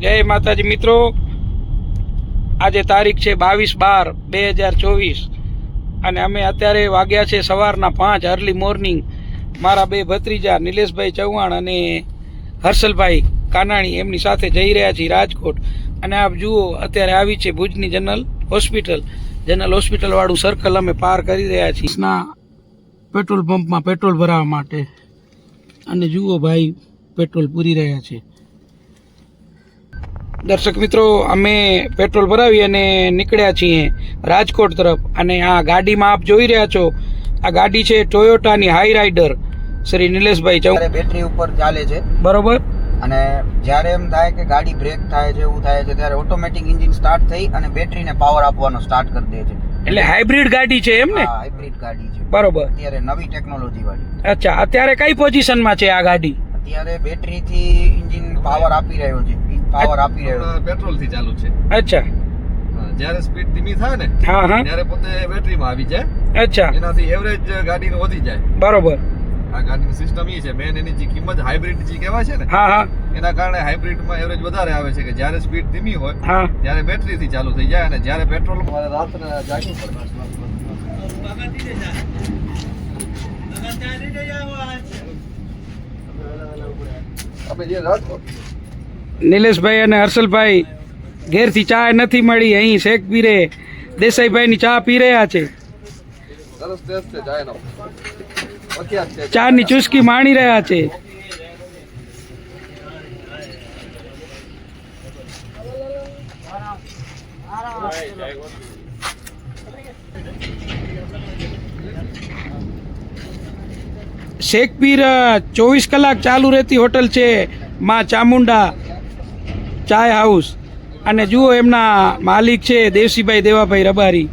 જય માતાજી મિત્રો. આજે તારીખ છે બાવીસ બાર બે હજાર ચોવીસ. અને અમે અત્યારે વાગ્યા છે સવારના પાંચ અર્લી મોર્નિંગ મારા બે ભત્રીજા નિલેશભાઈ ચૌહાણ અને હર્ષલભાઈ કાનાણી એમની સાથે જઈ રહ્યા છીએ રાજકોટ. અને આપ જુઓ, અત્યારે આવી છે ભુજની જનરલ હોસ્પિટલ. જનરલ હોસ્પિટલવાળું સર્કલ અમે પાર કરી રહ્યા છીએ. પેટ્રોલ પંપમાં પેટ્રોલ ભરાવા માટે. અને જુઓ ભાઈ, પેટ્રોલ પૂરી રહ્યા છે. દર્શક મિત્રો અમે પેટ્રોલ ભરાવી અને નીકળ્યા છીએ રાજકોટ તરફ. અને આ ગાડીમાં આપ જોઈ રહ્યા છો આ ગાડી છે ટોયોટાની હાઈ રાઇડર શ્રી નિલેશભાઈ ચૌ બેટરી ઉપર ચાલે છે. બરોબર. અને જ્યારે એમ થાય કે ગાડી બ્રેક થાય છે એવું થાય છે ત્યારે ઓટોમેટિક એન્જિન સ્ટાર્ટ થઈ અને બેટરીને પાવર આપવાનો સ્ટાર્ટ કરી દે છે. એટલે હાઇબ્રિડ ગાડી છે એમ ને? હાઇબ્રિડ ગાડી છે. બરોબર. અત્યારે નવી ટેકનોલોજી વાળી. અચ્છા અત્યારે કઈ પોઝિશનમાં છે આ ગાડી? અત્યારે બેટરીથી એન્જિન પાવર આપી રહ્યો છે. પાવર આપી રહ્યો. પેટ્રોલથી ચાલુ છે. અચ્છા. જ્યારે સ્પીડ ધીમી થાય ને હા હા. ત્યારે પોતે બેટરીમાં આવી જાય. અચ્છા. એનાથી એવરેજ ગાડીનું વધી જાય. બરોબર. આ ગાડીની સિસ્ટમ એ છે મેન એની જે કિંમત હાઇબ્રિડ જે કહેવાય છે ને હા હા. એના કારણે હાઇબ્રિડમાં એવરેજ વધારે આવે છે કે જ્યારે સ્પીડ ધીમી હોય ત્યારે ત્યારે બેટરીથી ચાલુ થઈ જાય અને જ્યારે પેટ્રોલ રાત્રે જાગવું પડે આપણે જે રાજકોટ નિલેશભાઈ અને હર્ષલભાઈ ઘેરથી ચા નથી મળી અહીં શેખ પીરે દેસાઈભાઈની ચા પી રહ્યા છે. ચાની ચુસ્કી માણી રહ્યા છે. શેખપીર ચોવીસ કલાક ચાલુ રહેતી હોટલ છે માં ચામુંડા. ચાય હાઉસ. અને જુઓ એમના માલિક છે, દેવસીભાઈ દેવાભાઈ રબારી.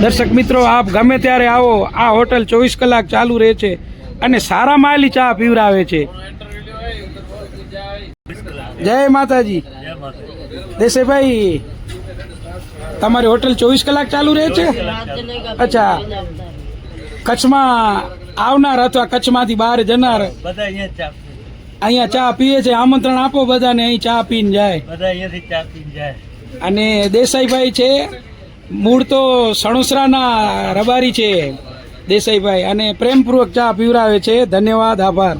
દર્શક મિત્રો, આપ ગમે ત્યારે આવો, આ હોટલ ચોવીસ કલાક ચાલુ રહે છે અને સારા માલી ચા પીવરાવે છે. જય માતાજી. દેસાઈભાઈ, તમારી હોટલ ચોવીસ કલાક ચાલુ રહે છે? અચ્છા. કચ્છમાં આવનાર અથવા કચ્છમાંથી બહાર જનાર બધા અહીંયા ચા પીએ. છે. આમંત્રણ આપો બધાને અહીં ચા પીને જાય. બધા અહીંયાથી ચા પીને જાય. અને દેસાઈભાઈ છે મૂળ તો સણોસરાના રબારી છે દેસાઈભાઈ. અને પ્રેમપૂર્વક ચા પીવરાવે છે. ધન્યવાદ આભાર.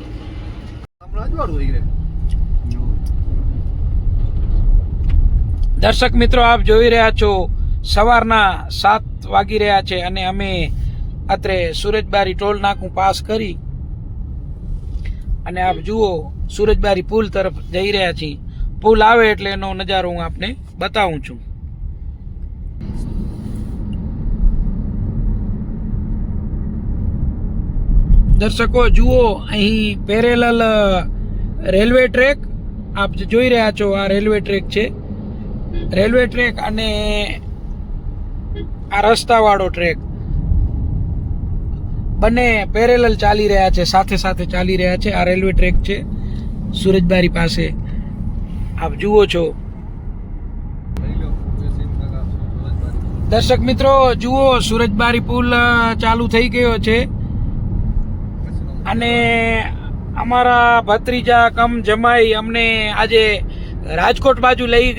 દર્શક મિત્રો આપ જોઈ રહ્યા છો સવારના સાત વાગી રહ્યા છે અને અમે અત્રે સુરજબારી ટોલ નાકું પાસ કરી અને આપ જુઓ, સુરજબારી પુલ તરફ જઈ રહ્યા છીએ. પુલ આવે એટલે એનો નજારો હું આપને બતાવું છું. દર્શકો, જુઓ, અહીં પેરેલલ રેલવે ટ્રેક આપ જોઈ રહ્યા છો, આ રેલવે ટ્રેક છે. રેલવે ટ્રેક અને આ રસ્તાવાળો ટ્રેક બંને પેરેલલ ચાલી રહ્યા છે, સાથે સાથે ચાલી રહ્યા છે. આ રેલવે ટ્રેક છે, સુરજબારી પાસે. આપ જુઓ છો. દર્શક મિત્રો, જુઓ, સુરજબારી પુલ ચાલુ થઈ ગયો છે. અને અમારા ભત્રીજા કમ જમાઈ અમને આજે રાજકોટ બાજુ લઈ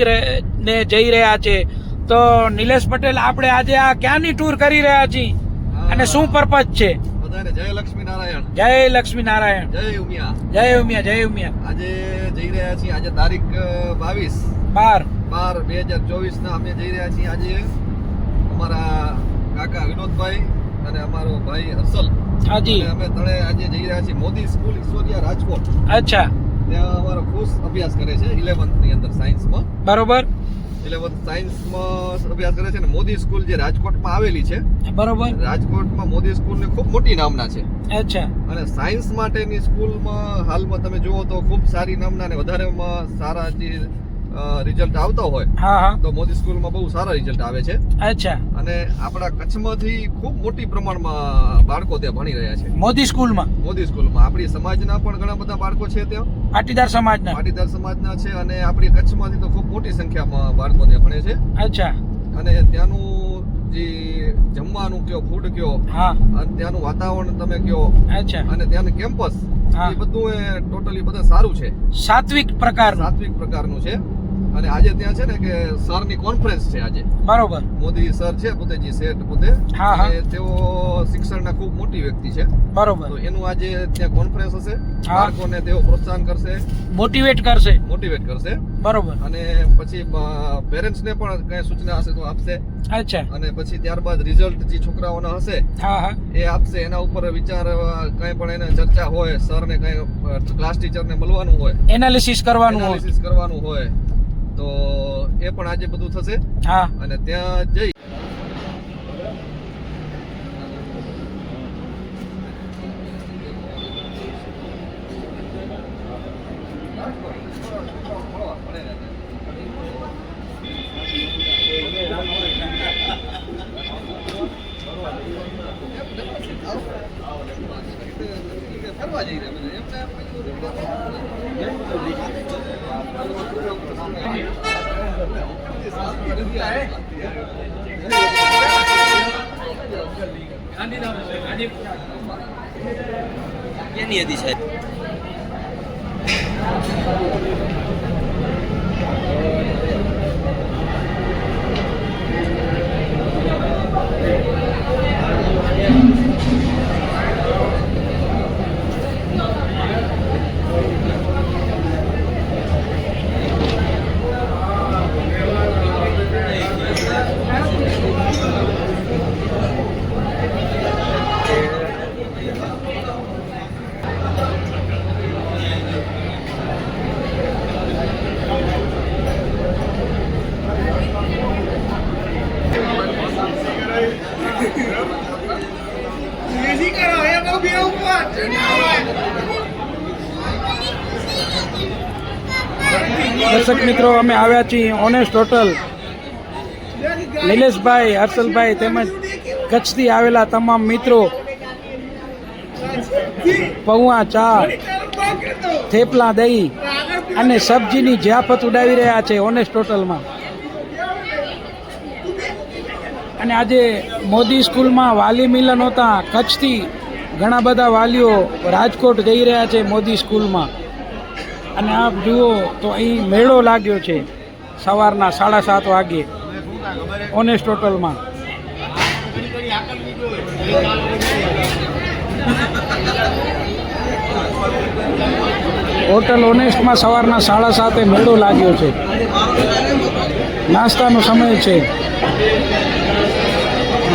ને જઈ રહ્યા છે. તો નિલેશ પટેલ, આપણે આજે આ ક્યાંની ટૂર કરી રહ્યા છીએ? અને શું પર્પઝ છે? જય લક્ષ્મી નારાયણ જય લક્ષ્મી નારાયણ જય ઉમિયા. જય ઉમિયા જય ઉમિયા. આજે જઈ રહ્યા છીએ આજે તારીખ બાવીસ. બાર. બાર બે હજાર ચોવીસ ના અમે જઈ રહ્યા છીએ આજે. અમારા કાકા વિનોદભાઈ અને અમારો ભાઈ હર્ષલ. હાજી. અમે ત્રણે આજે જઈ રહ્યા છીએ મોદી સ્કૂલ ઈશ્વરિયા રાજકોટ. અચ્છા. ત્યાં અમારો ખુશ અભ્યાસ કરે છે ઇલેવન્થની અંદર સાયન્સમાં બરોબર. ઇલેવન્થ સાયન્સમાં અભ્યાસ કરે છે અને મોદી સ્કૂલ જે રાજકોટમાં આવેલી છે બરોબર. રાજકોટમાં મોદી સ્કૂલ ને ખૂબ મોટી નામના છે. અચ્છા. અને સાયન્સ માટેની સ્કૂલમાં હાલમાં તમે જુઓ તો ખૂબ સારી નામના અને વધારેમાં સારા જે રિઝલ્ટ આવતા હોય તો મોદી સ્કૂલમાં બહુ સારા રિઝલ્ટ આવે છે. અચ્છા. અને આપણા કચ્છમાંથી ખૂબ મોટી પ્રમાણમાં બાળકો ત્યાં ભણી રહ્યા છે. મોદી સ્કૂલમાં? મોદી સ્કૂલમાં. આપણી સમાજના પણ ઘણા બધા બાળકો છે ત્યાં. પાટીદાર સમાજના? પાટીદાર સમાજના છે અને આપણી કચ્છમાંથી તો ખૂબ મોટી સંખ્યામાં બાળકો ત્યાં ભણે છે. અચ્છા. અને ત્યાંનું જે જમવાનું કયો ફૂડ કયો હા. અને ત્યાંનું વાતાવરણ તમે કયો અચ્છા. અને ત્યાંનું કેમ્પસ. એ બધું એ ટોટલી બધા સારું છે. સાત્વિક પ્રકાર સાત્વિક પ્રકારનું છે. અને આજે ત્યાં છે ને કે સરની કોન્ફરન્સ છે આજે. બરોબર. મોદી સર છે પોતે જે શેઠ પોતે. હા, હા. અને તેઓ શિક્ષણના ખૂબ મોટી વ્યક્તિ છે. બરોબર. તો એનું આજે ત્યાં કોન્ફરન્સ હશે. બાળકોને તેઓ પ્રોત્સાહન કરશે. મોટિવેટ કરશે. મોટિવેટ કરશે. બરોબર. અને પછી પેરેન્ટ્સને પણ કઈ સૂચના હશે તો આપશે. અચ્છા. અને પછી ત્યારબાદ રિઝલ્ટ જે છોકરાઓના હશે હા હા. એ આપશે. એના ઉપર વિચાર કઈ પણ એને ચર્ચા હોય સરને કઈ ક્લાસ ટીચરને મળવાનું હોય. એનાલિસિસ કરવાનું હોય. એનાલિસિસ કરવાનું હોય. તો એ પણ આજે બધું થશે. હા. અને ત્યાં જઈ ફરવા જઈ રહ્યા ક્યાં નિયતિ છે દર્શક મિત્રો, અમે આવ્યા છીએ ઓનેસ્ટ હોટલ નિલેશભાઈ, હર્ષલભાઈ તેમજ કચ્છથી આવેલા તમામ મિત્રો. પૌવા ચા થેપલા દહીં અને સબ્જીની જ્યાફત ઉડાવી રહ્યા છે ઓનેસ્ટ હોટલમાં અને આજે મોદી સ્કૂલમાં વાલી મિલન હોતા કચ્છથી ઘણા બધા વાલીઓ રાજકોટ જઈ રહ્યા છે મોદી સ્કૂલમાં. અને આપ જુઓ તો અહીં મેળો લાગ્યો છે સવારના સાડા સાત વાગે ઓનેસ્ટ હોટલમાં હોટલ ઓનેસ્ટમાં સવારના સાડા સાતે મેળો લાગ્યો છે. નાસ્તાનો સમય છે.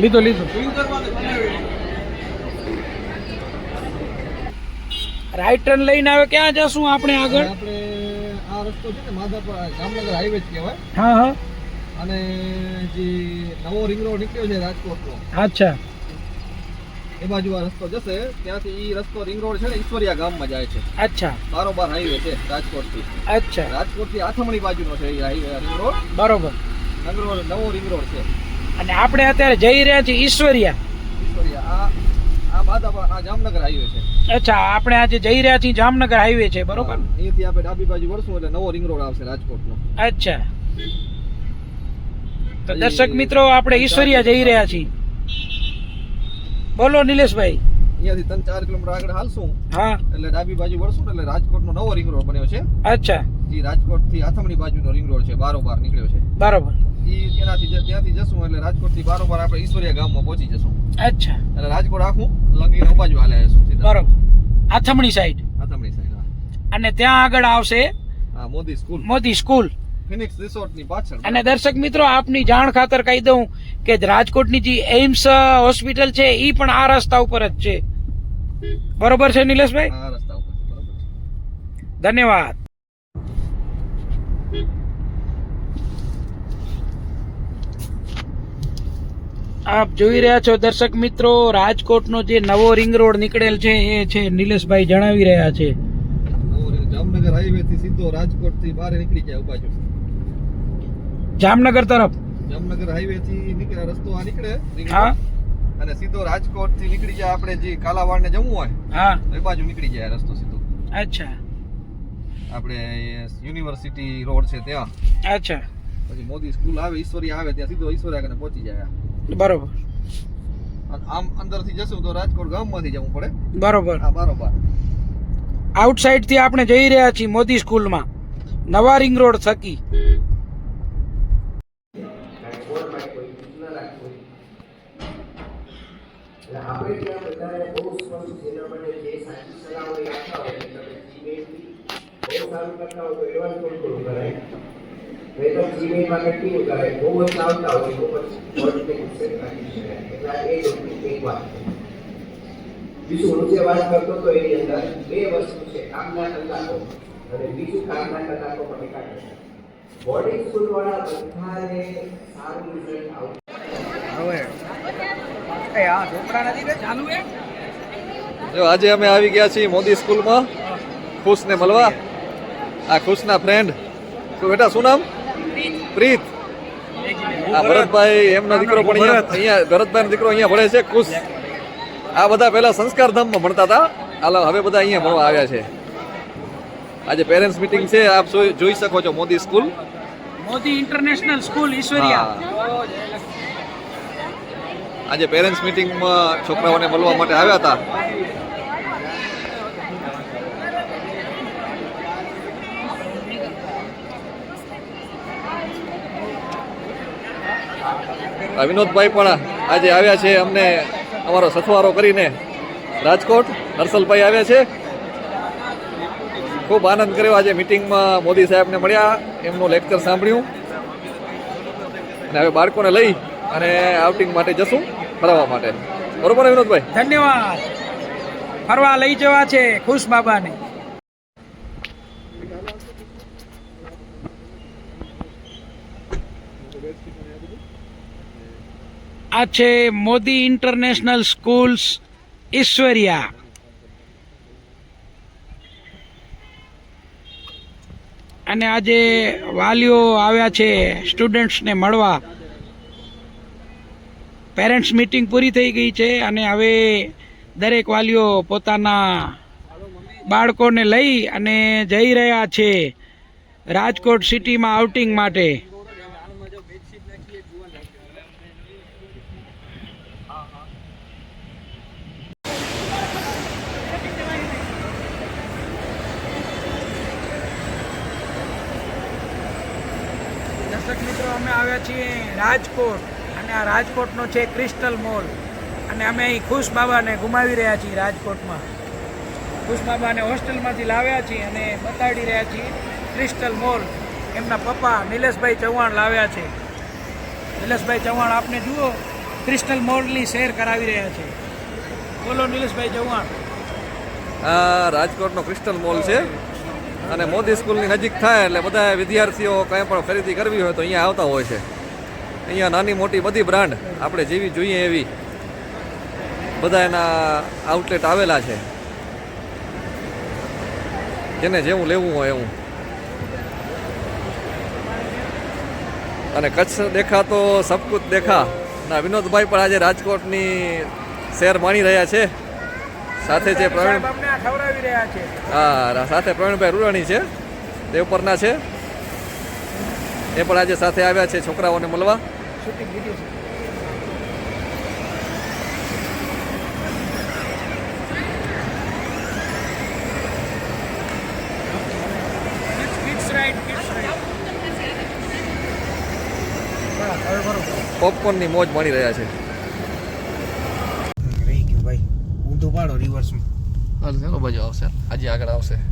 લીધો લીધો. રાઈટ ટર્ન લઈને આવે ક્યાં જશું આપણે આગળ? આપણે આ રસ્તો છે ને માધાપર જામનગર હાઈવે જ કહેવાય. હા હા. અને જે નવો રિંગ રોડ નીકળ્યો છે રાજકોટનો અચ્છા. એ બાજુ આ રસ્તો જશે. ત્યાંથી ઈ રસ્તો રિંગ રોડ છે ને ઈશ્વરિયા ગામમાં જાય છે. અચ્છા. બારોબાર હાઈવે છે રાજકોટથી. અચ્છા. રાજકોટથી આથમણી બાજુનો છે એ હાઈવે રિંગ રોડ બરોબર. નગરો નવો રિંગ રોડ છે. અને આપણે અત્યારે જઈ રહ્યા છીએ ઈશ્વરિયા. જામનગર હાઈવે છે. અચ્છા આપણે આજે જઈ રહ્યા છીએ જામનગર હાઈવે છે બરોબર? અહીંથી આપણે ડાબી બાજુ વળશું એટલે નવો રિંગ રોડ આવશે રાજકોટનો. અચ્છા. તો દર્શક મિત્રો આપણે ઈશ્વરિયા જઈ રહ્યા છીએ. બોલો નિલેશભાઈ. અહીંયાથી ત્રણ ચાર કિલોમીટર આગળ હાલશું. હા. એટલે ડાબી બાજુ વળશું એટલે રાજકોટનો નવો રિંગ રોડ બન્યો છે. અચ્છા. જી રાજકોટથી આથમણી બાજુનો રિંગ રોડ છે બારોબાર નીકળ્યો છે. બરોબર. ઈ ત્યાંથી ત્યાંથી જશું એટલે રાજકોટથી બારોબાર આપણે ઈશ્વરિયા ગામમાં પહોંચી જશું. અચ્છા. એટલે રાજકોટ આખું લંગીને બાજુ હાલે સીધા બરોબર. આથમણી સાઈડ આથમણી સાઈડ અને ત્યાં આગળ આવશે Modi school. Modi school. Phoenix રિસોર્ટની પાછળ. અને દર્શક મિત્રો આપની જાણ ખાતર કહી દઉં કે રાજકોટની જે એમ્સ હોસ્પિટલ છે એ પણ આ રસ્તા ઉપર જ છે. બરોબર છે નિલેશભાઈ? આ રસ્તા ઉપર બરોબર ધન્યવાદ. આપ જોઈ રહ્યા છો દર્શક મિત્રો રાજકોટનો જે નવો રિંગ રોડ નીકળેલ છે એ છે નિલેશભાઈ જણાવી રહ્યા છે. જામનગર હાઈવે થી સીધો રાજકોટથી બહાર નીકળી જાય બાજુ જામનગર તરફ? જામનગર હાઈવે થી નીકળે રસ્તો આ નીકળે હા. અને સીધો રાજકોટથી નીકળી જાય આપણે જે કાલાવાડ ને જવું હોય હા. એ બાજુ નીકળી જાય રસ્તો સીધો. અચ્છા. આપણે યુનિવર્સિટી રોડ છે ત્યાં. અચ્છા. પછી મોદી સ્કૂલ આવે ઈશ્વરી આવે ત્યાં સીધો ઈશ્વરી આગળ પહોંચી જાય. બરોબર. આમ અંદરથી જશું તો રાજકોટ ગામમાંથી જવું પડે. બરોબર. હા બરોબર. આઉટસાઇડથી આપણે જઈ રહ્યા છીએ મોદી સ્કૂલમાં નવા રિંગ રોડ થકી. તો જીમેલમાં કેવું બહુ જ આવતા હોય તો પછી એટલે એ વાત બીજું હું જે વાત કરતો હતો એની અંદર બે વસ્તુ છે કામના કલાકો અને બીજું કામના કલાકો પણ કાઢે બોડી સ્કૂલ વાળા બધાને સારું રિઝલ્ટ આવતું જો આજે અમે આવી ગયા છીએ મોદી સ્કૂલમાં ખુશને મળવા. આ ખુશના ફ્રેન્ડ તો બેટા, શું નામ? પ્રીત આ ભરતભાઈ એમનો દીકરો પણ અહીંયા અહીંયા ભરતભાઈનો દીકરો અહીંયા ભણે છે ખુશ. આ બધા પહેલા સંસ્કાર ધામમાં ભણતા હતા. હાલો હવે બધા અહીંયા ભણવા આવ્યા છે. આજે પેરેન્ટ્સ મીટિંગ છે આપ જોઈ- જોઈ શકો છો Modi school. Modi international school Ishwariya. આજે પેરેન્ટ્સ મીટિંગમાં છોકરાઓને મળવા માટે આવ્યા હતા. વિનોદભાઈ પણ આજે આવ્યા છે. અમને અમારો સથવારો કરીને રાજકોટ હર્ષલભાઈ આવ્યા છે. ખૂબ આનંદ કર્યો. આજે મિટિંગમાં મોદી સાહેબને મળ્યા, એમનું લેક્ચર સાંભળ્યું. અને હવે બાળકોને લઈ અને આઉટિંગ માટે જશું ફરવા માટે. બરોબર વિનોદભાઈ? ધન્યવાદ. ફરવા લઈ જવા છે. ખુશ બાબાને. આ છે મોદી ઇન્ટરનેશનલ સ્કૂલ્સ ઈશ્વરિયા. અને આજે વાલીઓ આવ્યા છે સ્ટુડન્ટ્સને મળવા. પેરેન્ટ્સ મીટિંગ પૂરી થઈ ગઈ છે અને હવે દરેક વાલીઓ પોતાના બાળકોને લઈ અને જઈ રહ્યા છે રાજકોટ સિટીમાં આઉટિંગ માટે દર્શક મિત્રો અમે આવ્યા છીએ રાજકોટ. અને આ રાજકોટનો છે ક્રિસ્ટલ મોલ. અને અમે અહીં ખુશ બાબાને ગુમાવી રહ્યા છીએ રાજકોટમાં. ખુશ બાબાને હોસ્ટેલમાંથી લાવ્યા છીએ અને બતાડી રહ્યા છીએ ક્રિસ્ટલ મોલ. એમના પપ્પા નિલેશભાઈ ચૌહાણ લાવ્યા છે. નિલેશભાઈ ચૌહાણ, આપને જુઓ, ક્રિસ્ટલ મોલની શેર કરાવી રહ્યા છે. બોલો નિલેશભાઈ ચૌહાણ. રાજકોટનો ક્રિસ્ટલ મોલ છે. અને મોદી સ્કૂલની નજીક થાય એટલે બધા વિદ્યાર્થીઓ કંઈ પણ ખરીદી કરવી હોય તો અહીંયા આવતા હોય છે. અહીંયા નાની મોટી બધી બ્રાન્ડ આપણે જેવી જોઈએ એવી બધા એના આઉટલેટ આવેલા છે. જેને જેવું લેવું હોય એવું. અને કચ્છ દેખા તો સબકુત દેખા. ના, વિનોદભાઈ પણ આજે રાજકોટની શેર માણી રહ્યા છે. સાથે છે પ્રવીણ હા સાથે પ્રવીણભાઈ રૂરાણી છે દેવપરના છે. એ પણ આજે સાથે આવ્યા છે છોકરાઓને મળવા. પોપકોર્નની મોજ માણી રહ્યા છે. બાજુ આવશે. આજે આગળ આવશે.